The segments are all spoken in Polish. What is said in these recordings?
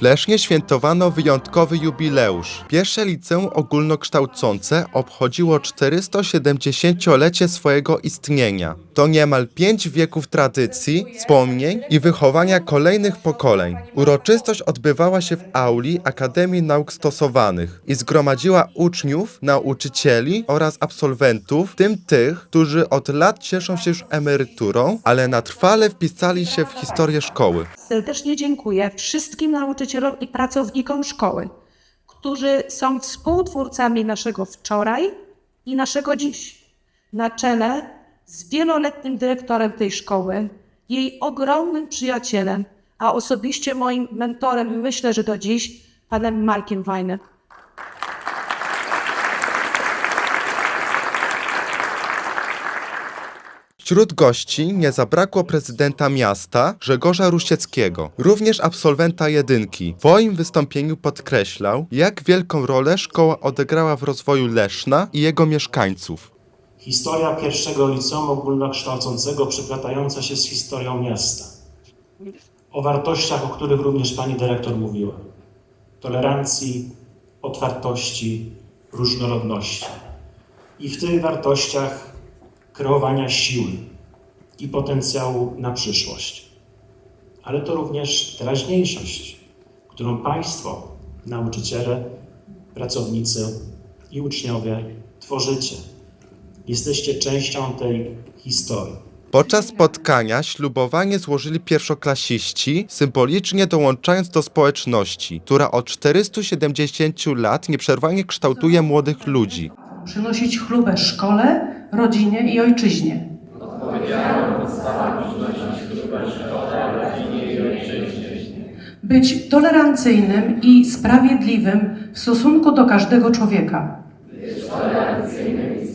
W Lesznie świętowano wyjątkowy jubileusz. Pierwsze liceum ogólnokształcące obchodziło 470-lecie swojego istnienia. To niemal pięć wieków tradycji, wspomnień i wychowania kolejnych pokoleń. Uroczystość odbywała się w auli Akademii Nauk Stosowanych i zgromadziła uczniów, nauczycieli oraz absolwentów, w tym tych, którzy od lat cieszą się już emeryturą, ale na trwale wpisali się w historię szkoły. Serdecznie dziękuję wszystkim nauczycielom i pracownikom szkoły, którzy są współtwórcami naszego wczoraj i naszego dziś. Na czele z wieloletnim dyrektorem tej szkoły, jej ogromnym przyjacielem, a osobiście moim mentorem, myślę, że do dziś, panem Markiem Wajnem. Wśród gości nie zabrakło prezydenta miasta Grzegorza Rusieckiego, również absolwenta jedynki. W swoim wystąpieniu podkreślał, jak wielką rolę szkoła odegrała w rozwoju Leszna i jego mieszkańców. Historia pierwszego liceum ogólnokształcącego przeplatająca się z historią miasta. O wartościach, o których również pani dyrektor mówiła. Tolerancji, otwartości, różnorodności. I w tych wartościach kreowania siły i potencjału na przyszłość. Ale to również teraźniejszość, którą państwo, nauczyciele, pracownicy i uczniowie tworzycie. Jesteście częścią tej historii. Podczas spotkania ślubowanie złożyli pierwszoklasiści, symbolicznie dołączając do społeczności, która od 470 lat nieprzerwanie kształtuje młodych ludzi. przynosić chlubę szkole, rodzinie i ojczyźnie. Być tolerancyjnym i sprawiedliwym w stosunku do każdego człowieka.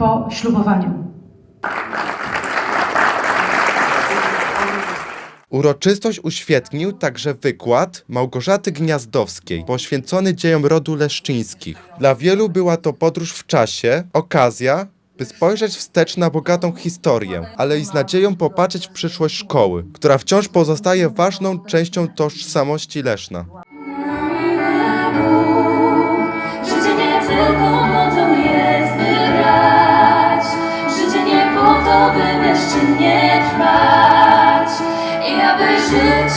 Po ślubowaniu. Uroczystość uświetnił także wykład Małgorzaty Gniazdowskiej, poświęcony dziejom rodu leszczyńskich. Dla wielu była to podróż w czasie, okazja, by spojrzeć wstecz na bogatą historię, ale i z nadzieją popatrzeć w przyszłość szkoły, która wciąż pozostaje ważną częścią tożsamości Leszna. Życie nie tylko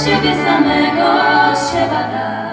siebie samego trzeba dać